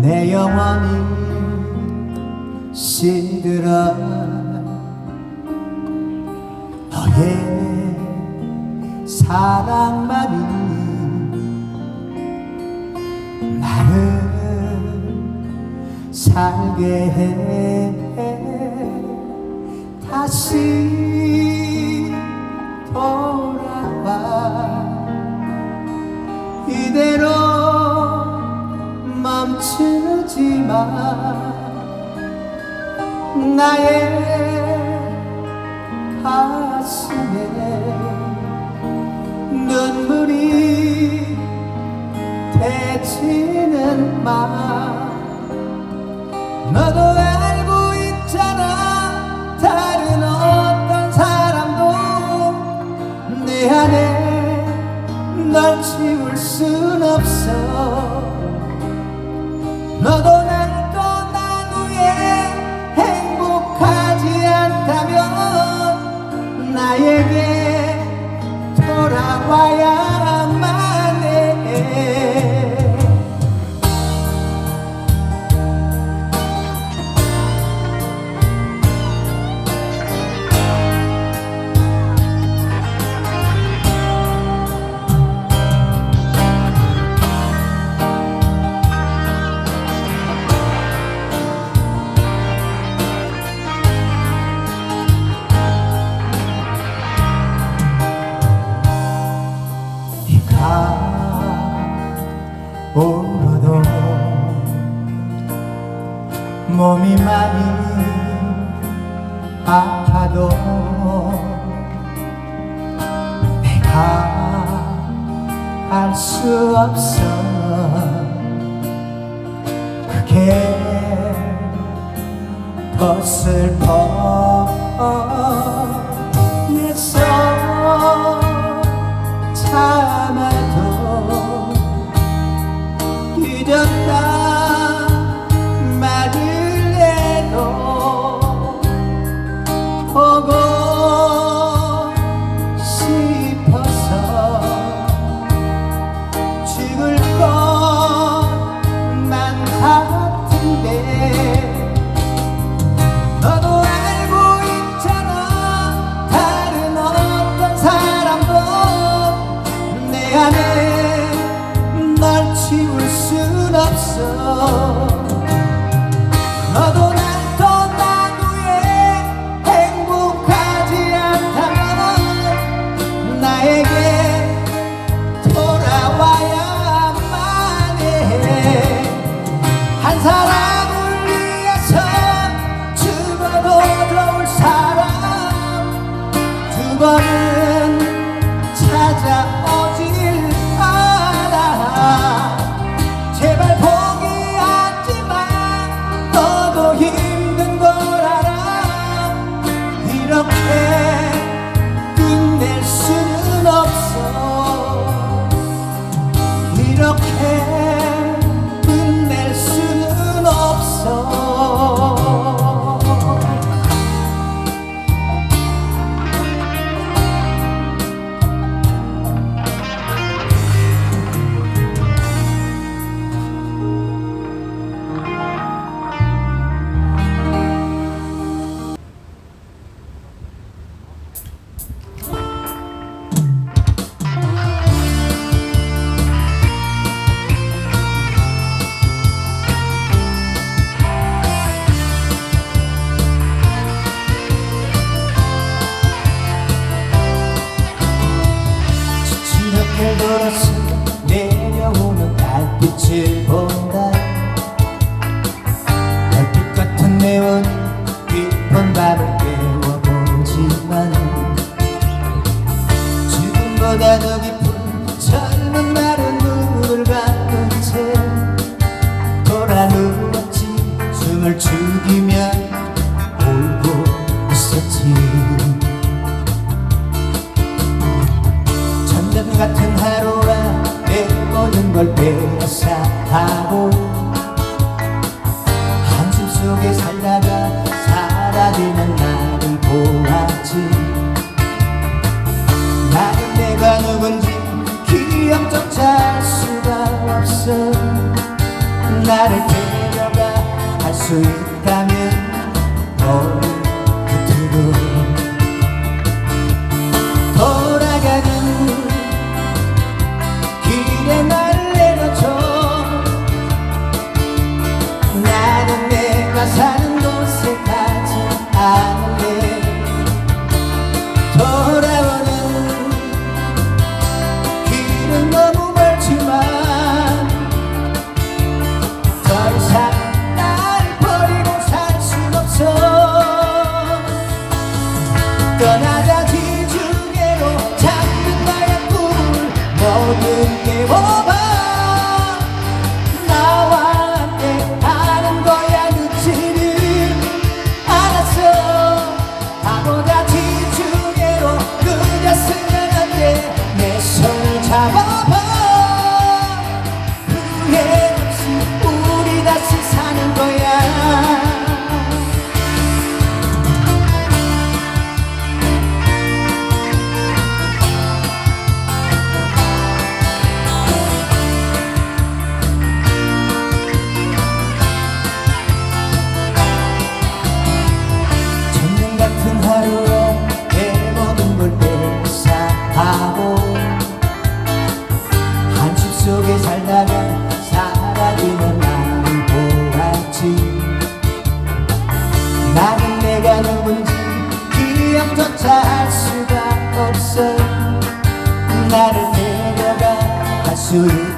내 영원히 시들아 너의 사랑만이 나를 살게 해. 다시 돌 이대로 멈추지 마. 나의 가슴에 눈물이 되지는 마. 너도 알고 있잖아. 다른 어떤 사람도 내 안에 널 지울 순 없어. 너도 날 떠난 후에 행복하지 않다면 나에게 돌아와야 오도 몸이 많이 아파도 내가 알 수 없어 그게 더 슬퍼. 내서 참아도 잊 더 깊은 젊은 날은 눈을 감은 채 돌아 누웠지 숨을 죽이며 울고 있었지. 천년 같은 하루가 내 모든 걸 빼앗아가고 내가 사는 곳에 혼자 할 수가 없어. 나를 데려가 가수를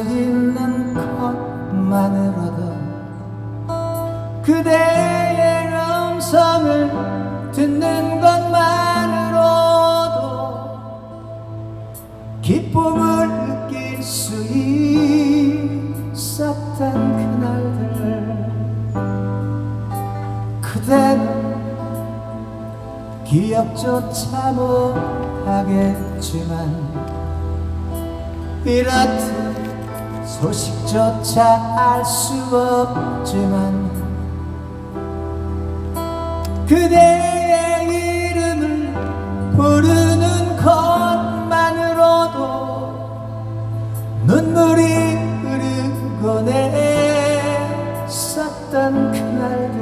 있는 것만으로도 그대의 음성을 듣는 것만으로도 기쁨을 느낄 수 있었던 그날들. 그대는 기억조차 못하겠지만 이렇듯 소식조차 알 수 없지만 그대의 이름을 부르는 것만으로도 눈물이 흐르고 내었던 그날들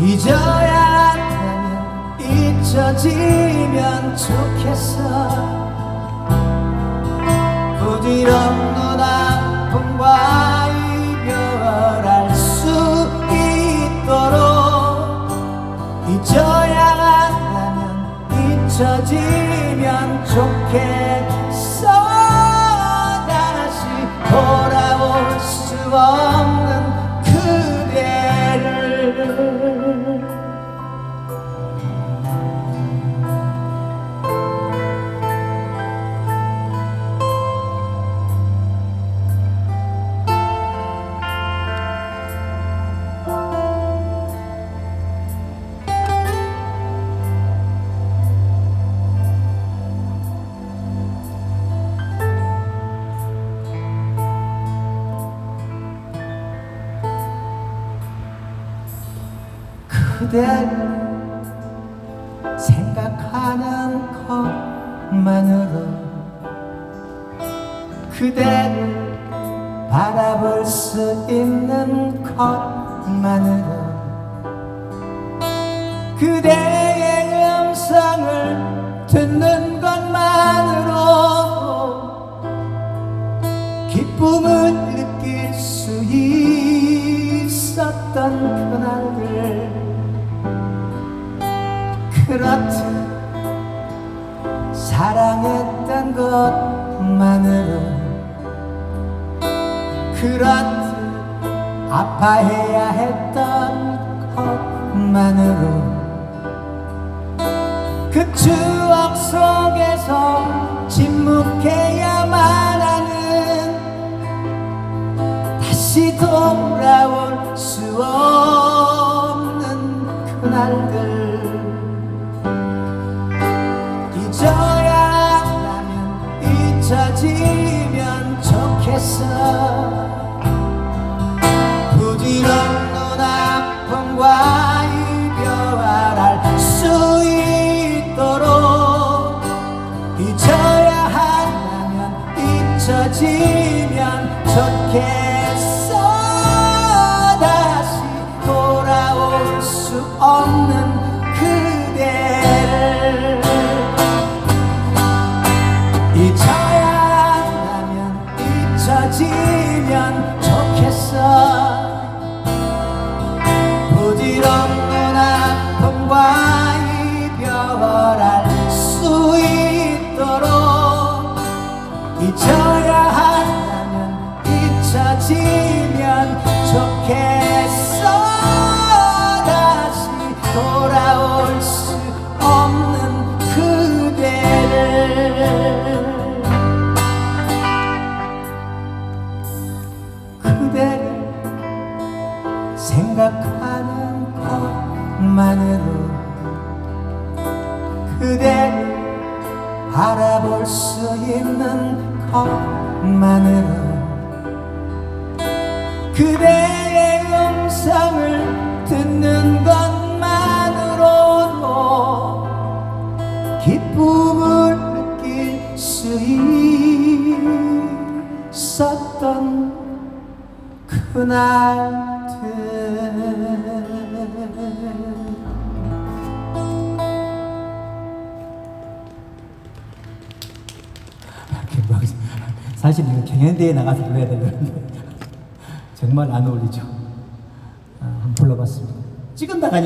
잊어야 한다면 잊혀지면 좋겠어. 부지런도 아픔과 이별할 수 있도록 잊어야 한다면 잊혀지면 좋겠어 다시 돌아올 수 없는 그대를 생각하는 것만으로 그대를 바라볼 수 있는 것만으로 그대 그렇듯 아파해야 했던 것만으로 그 추억 속에서 침묵해야만 하는 다시 돌아올 수 없는 그날들 기쁨을 느낄 수 있었던 그날들 사실 이거 경연대회 나가서 불러야 되는데 정말 안 어울리죠. 아, 한번 불러봤습니다. 찍은 나가니